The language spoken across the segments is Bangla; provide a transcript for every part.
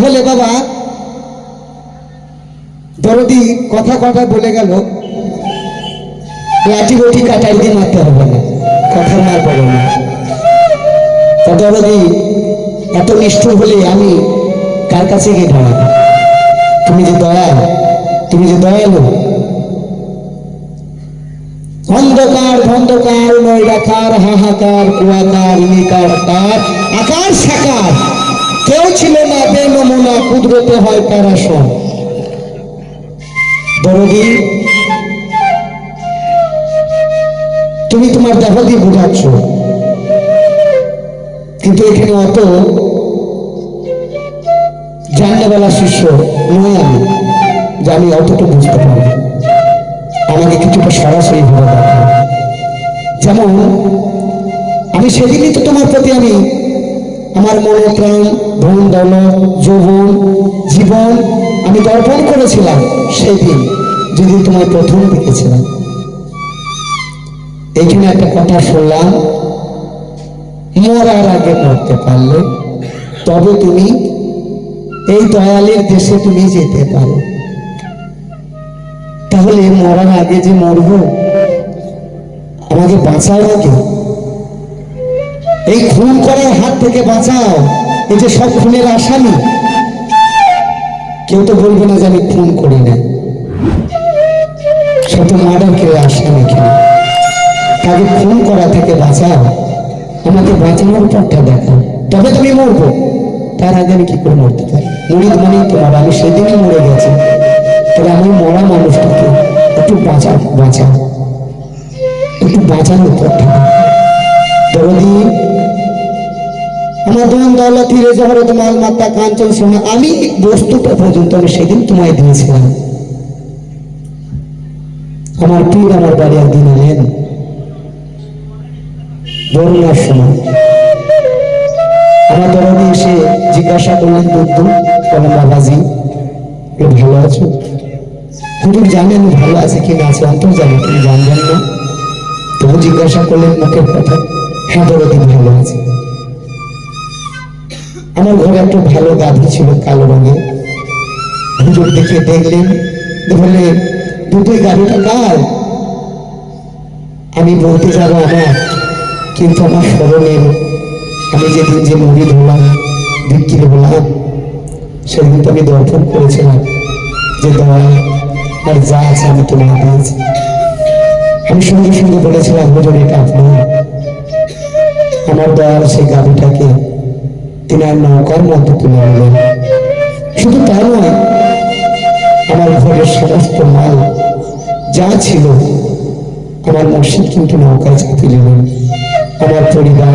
তাহলে বাবা, দরদি কথা কথা বলে গেল? লাঠি বটি কাটাই দিয়ে মারতে হবে না, কথা মার না। তা দরদি, এত নিষ্ঠুর হলে আমি কার কাছে গিয়ে দাঁড়াবো? তুমি যে দয়াল, তুমি যে দয়ালু। অন্ধকার ধন্ধকার নৈরাকার, হাহাকার, কুয়াকার, নিকার কার আকার, সাকার। কেউ ছিল না বে নমুনা কুদরতে হয় সব দরদি, তুমি তোমার দেহ দিয়ে বোঝাচ্ছ। কিন্তু এখানে অত জানলেবেলা শিষ্য নয় আমি, যে আমি অতটুকু বুঝতে পারব। আমাকে কিছুটা সরাসরি ভাবে যেমন, আমি সেদিনই তো তোমার প্রতি আমি আমার মনে প্রাণ, ধন দৌলত যৌবন, জীবন আমি দর্পণ করেছিলাম সেই দিন, যেদিন তোমার প্রথম দেখেছিলাম। এইখানে একটা কথা শুনলাম, মরার আগে মরতে পারলে তবে তুমি এই দয়ালের দেশে তুমি যেতে পারো। তাহলে মরার আগে যে মরবো, আমাকে বাঁচাও আগে এই খুন করার হাত থেকে বাঁচাও। এই যে সব খুনের আসামি। কেউ তো বলবে না যে আমি খুন করি না। সব মার্ডার কেউ আসামি কেউ তাকে খুন করা থেকে বাঁচাও। আমাকে বাঁচানোর পথটা দেখো তবে তুমি মরবো। তার আগে আমি কি করে মরতে পারি? মরিদ মানেই তোমার আমি সেদিনই মরে গেছি। তবে আমি মরা মানুষটাকে একটু বাঁচা বাঁচাও। একটু বাঁচানোর পথটা দরদি আমার দন দৌলত হিরে জহরত মাল কাঞ্চন সোনা আমি বস্তুটা পর্যন্ত আমি সেদিন তোমায় দিয়েছিলাম। আমার পীর আমার বাড়ি একদিন এলেন। বরুণার সময়। আমার দরদি এসে জিজ্ঞাসা করলেন দুধ বলেন বাবাজি, এ ভালো আছো? হুজুর জানেন ভালো আছে কি না আছে অন্তর জানে তুমি জানবেন না? তবু জিজ্ঞাসা করলেন, মুখের কথা হ্যাঁ দরদি ভালো আছে। আমার ঘরে একটা ভালো গাভী ছিল কালো রঙের। হুজুর দেখে দেখলেন বললে দুটোই গাভীটা কার? আমি বলতে যাব, আমার, কিন্তু আমার স্মরণের, আমি যেদিন যে মুড়ি ধরলাম বিক্রি হলাম, সেদিন তো আমি দর্পণ করেছিলাম, যে দয়া আর যা আছে আমি তোমার দিয়েছি। আমি সঙ্গে সঙ্গে বলেছিলাম, হুজুর, এটা আপনি আমার দয়ার সেই গাড়িটাকে তিনার নৌকার মধ্যে তুলে নিলেন শুধু তা নয়, আমার ঘরের সমস্ত মাল যা ছিল, আমার মসজিদ কিন্তু নৌকায় চাপি নিলেন আমার পরিবার,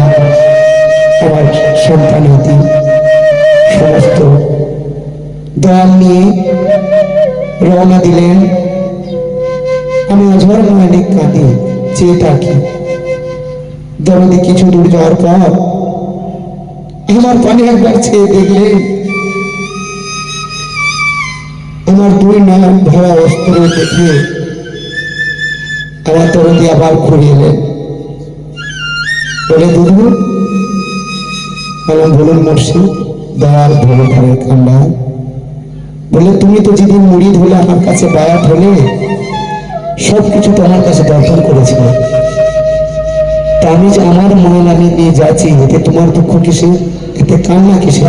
আমার সন্তানাদি সমস্ত দয়াল নিয়ে রওনা দিলেন। আমি অঝর মনে কাঁদি, চেয়ে থাকি। দরদি কিছু দূর যাওয়ার পর আমার পানি একবার ছেয়ে দেখলেন আমার দুই নাম ভরা অস্ত্র দেখে আমার দরদি আবার ঘুরে এলেন। বলে, দুধু বলুন মুর্শিদ দয়ার ভোলে ধারে কান্ডা বলে, তুমি তো যেদিন মুড়ি ধুলে আমার কাছে বায়াত হলে সব কিছু তোমার কাছে দর্শন করেছিল। তা আমি যে আমার মন আমি নিয়ে যাচ্ছি, এতে তোমার দুঃখ কিসে এতে কান্না কিসে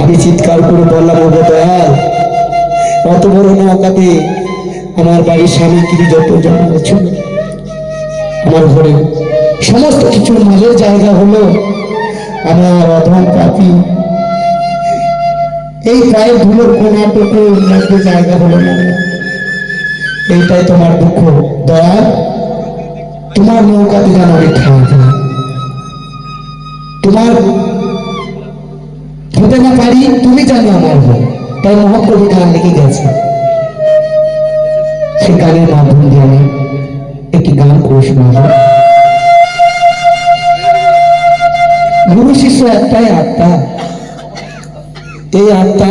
আমি চিৎকার করে বললাম ও দয়াল, অত বড় নৌকাতে আমার বাড়ির স্বামী কিরি যত ছিল আমার ঘরে সমস্ত কিছু মাঝের জায়গা হলো আমার অধম পাপি। এই পায়ের ধুলোর কোনাটুকু মধ্যে জায়গা হলো না। এইটাই তোমার দুঃখ দয়া তোমার নৌকাতে যেন আমি খাওয়া তোমার হতে না পারি, তুমি জানো আমার তাই মহাকবি গান লিখে গেছে সে গানের মাধ্যম দিয়ে আমি একটি গান করে শোনাবো গুরু শিষ্য একটাই আত্মা। এই আত্মা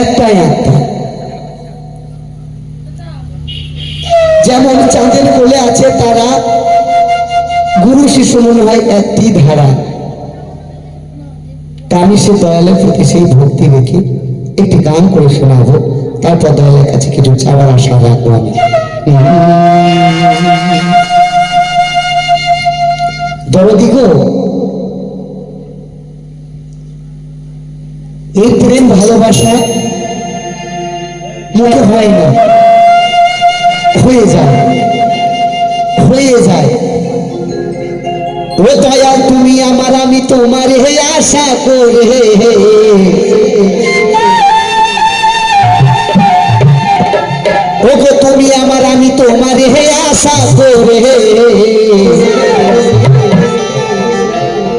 একটাই আত্মা। যেমন চাঁদের কোলে আছে, তারা গুরু মনে হয় একটি ধারা আমি সে দয়ালের প্রতি সেই ভক্তি রেখে একটি গান করে শোনাবো। তারপর দয়ালের কাছে কিছু চাওয়ার আশা রাখব আমি। এই প্রেম ভালোবাসা মুখে হয় না। হয়ে যায় হয়ে যায়। ও দয়া তুমি আমার, আমি তোমার হে আশা করে ও গো তুমি আমার, আমি তোমার হে আশা করে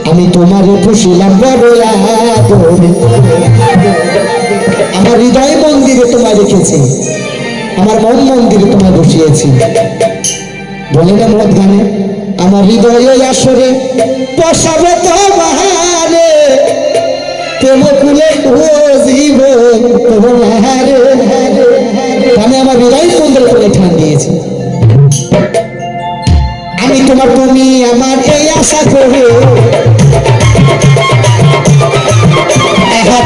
আমি তোমার পুষিলাম বড় আমার হৃদয় মন্দিরে তোমায় রেখেছি। আমার মন মন্দিরে তোমায় বসিয়েছি। বলে না মত গানে? আমার হৃদয় আসরে বসাবে তোমারে প্রেম কুলে জীব তোমারে আমি আমার হৃদয় মন্দির করে ঠান দিয়েছি। আমি তোমার, তুমি আমার এই আশা করে।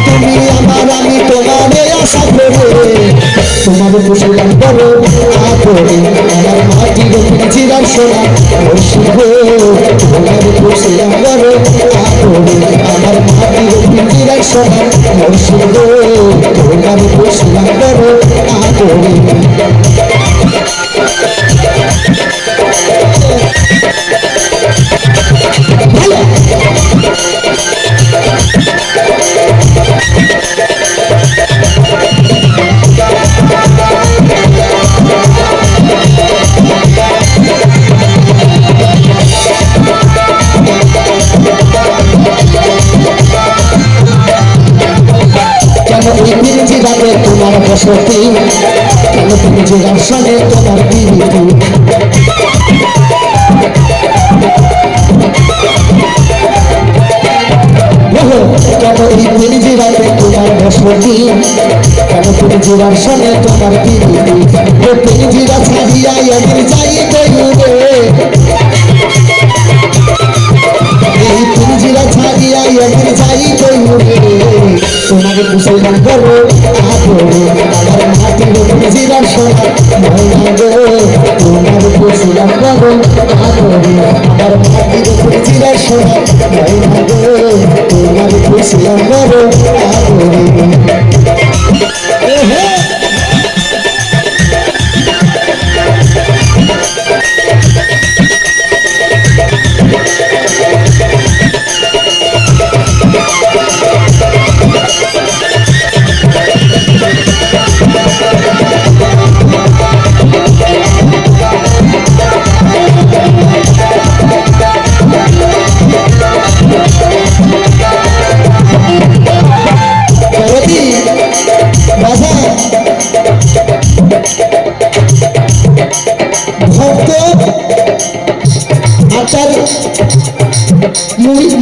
তুমি আমার, আমি তোমার এই আশা করে। তোমার কুশলাম করো আপরে আমার মাটির চিরার সোনা শিব তোমার কুশলাম করো আপরে আমার মাটির চিরার সোনা শিব তোমার কুশলাম করো আপরে পিরিতি রাতে তোমার বসতি কেন পিরিতি রাসনে তোমার ওহো, কেন পিরিতি রাতে তোমার বসতি কেন পিরিতি রাসনে তোমার পিরিতি ও পিরিতিরা ছাড়িয়া এদের যাইতে রে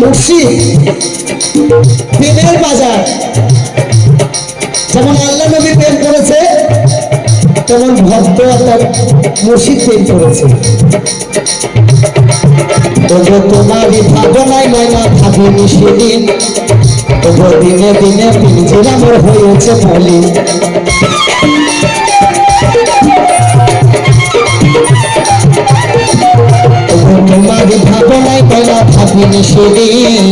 মুর্শিদ বাজার। যেমন আল্লাহ নবী প্রেম করেছে তেমন ভক্ত তার মুর্শিদ প্রেম করেছে। তবু ভাবনায় ময়না সেদিন। তবু দিনে দিনে হয়েছে বলি। ভাবিনি সেদিন।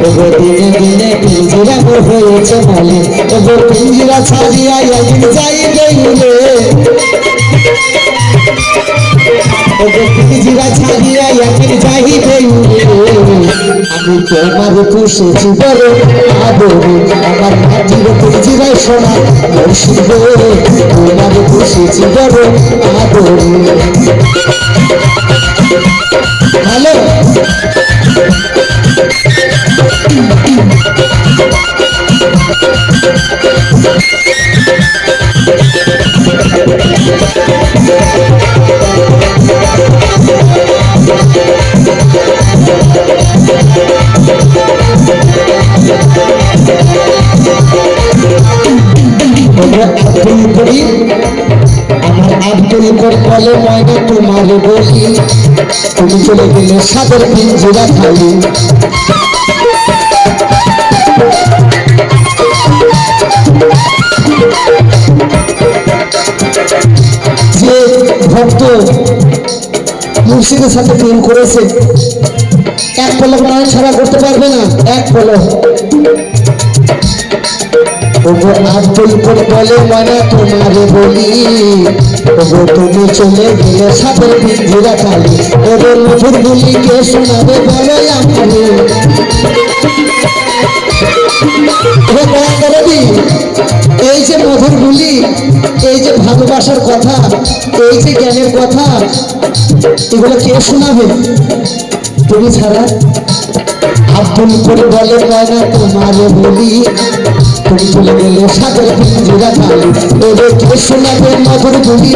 তবু দিনে দিনে পিঞ্জিরা হয়েছে বলি তবু পিঞ্জিরা ছাড়িয়া একদিন যাইবে উড়ে ওগো ছাড়িয়া বলে ময়না তোমার বলি তুমি চলে গেলে সাদের পিঞ্জিরা খালি যে ভক্ত মুর্শিদের সাথে প্রেম করেছে, এক পলক নয় ছাড়া করতে পারবে না, এক পলক। ওগো আব্দুল করে বলে মনে তোমারে বলি ওগো তুমি চলে গেলে সাথে বিদ্যুরা কালি ওগো মধুর বলি কে শোনাবে বলো দয়াকরবি, এই যে মধুর বুলি এই যে ভালোবাসার কথা এই যে জ্ঞানের কথা এগুলো কে শোনাবে? তুমি ছাড়া? আব্দুল করে বলে ময়না তোমারে বলি গেলে মধুর বুলি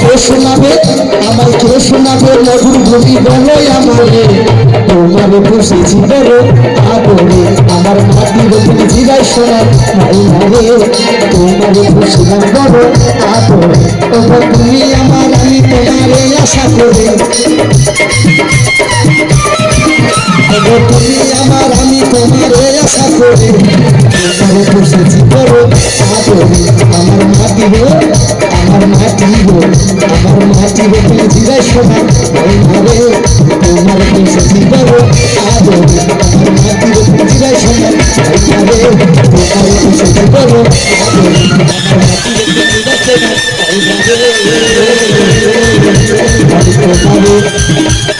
কে শোনাবে আমার কে শোনাবে আমারে তোমারে আমার মাটি বলে জিরাই শোনার আমার আশা করে ওগো তুমি আমার আমি তোমারে আশা করে তোমারে বসেছি বড় আদরে আমার মাটি গো আমার মাটি গো আমার মাটি গো তুমি জিরাই নাই মারে তোমার বসেছি বড় আদরে আমার মাটি গো তুমি জিরাই নাই মারে তোমার বসেছি বড় আদরে আমার মাটি গো তুমি জিরাই মারে আমি তোমারে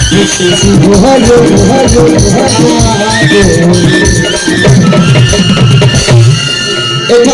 এটা